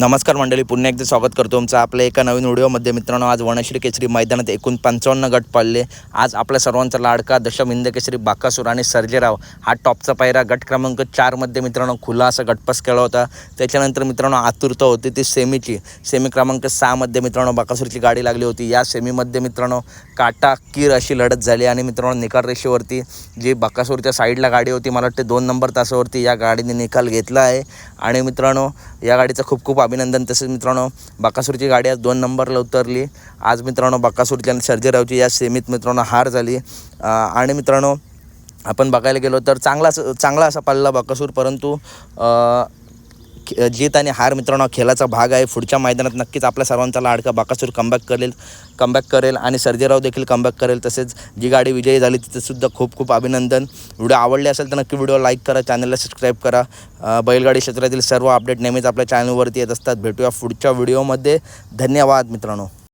नमस्कार मंडळी पुन्हा एकदा स्वागत करतो तुमचं आपल्या एका नवीन व्हिडिओमध्ये. मित्रांनो आज वनश्री केसरी मैदानात एकूण पंचावन्न गट पडले. आज आपल्या सर्वांचा लाडका दशम हिंद केसरी बाकासूर आणि सर्जेराव हा टॉपचा पायरा. गट क्रमांक चारमध्ये मित्रांनो खुला असा गटपास केला होता. त्याच्यानंतर मित्रांनो आतुरता होती ती सेमीची. सेमी क्रमांक सहामध्ये मित्रांनो बाकासूरची गाडी लागली होती. या सेमीमध्ये मित्रांनो काटा कीर अशी लढत झाली आणि मित्रांनो निकाल रेषेवरती जी बाकासूरच्या साईडला गाडी होती मला वाटते दोन नंबर तासावरती या गाडीने निकाल घेतला आहे. आणि मित्रांनो या गाडीचा खूप खूप अभिनंदन. तसेच मित्रांनो बाकासूरची गाडी आज दोन नंबरला उतरली. आज मित्रांनो बाकासूरची आणि सर्जेरावची या सेमीत मित्रांनो हार झाली. आणि मित्रांनो आपण बघायला गेलो तर चांगला चांगला असा पाल्ला बाकासूर परंतु जीत आणि हार मित्रांनो खेळाचा भाग आहे. पुढच्या मैदानात नक्कीच आपल्या सर्वांचा लाडका बाकासूर कमबॅक करेल कमबॅक करेल आणि सर्जेराव देखील कमबॅक करेल. तसेच जी गाडी विजयी झाली तिथंसुद्धा खूप खूप अभिनंदन. व्हिडिओ आवडले असेल तर नक्की व्हिडिओ लाईक करा चॅनलला सबस्क्राईब करा. बैलगाडी क्षेत्रातील सर्व अपडेट नेहमीच आपल्या चॅनलवरती येत असतात. भेटूया पुढच्या व्हिडिओमध्ये धन्यवाद मित्रांनो.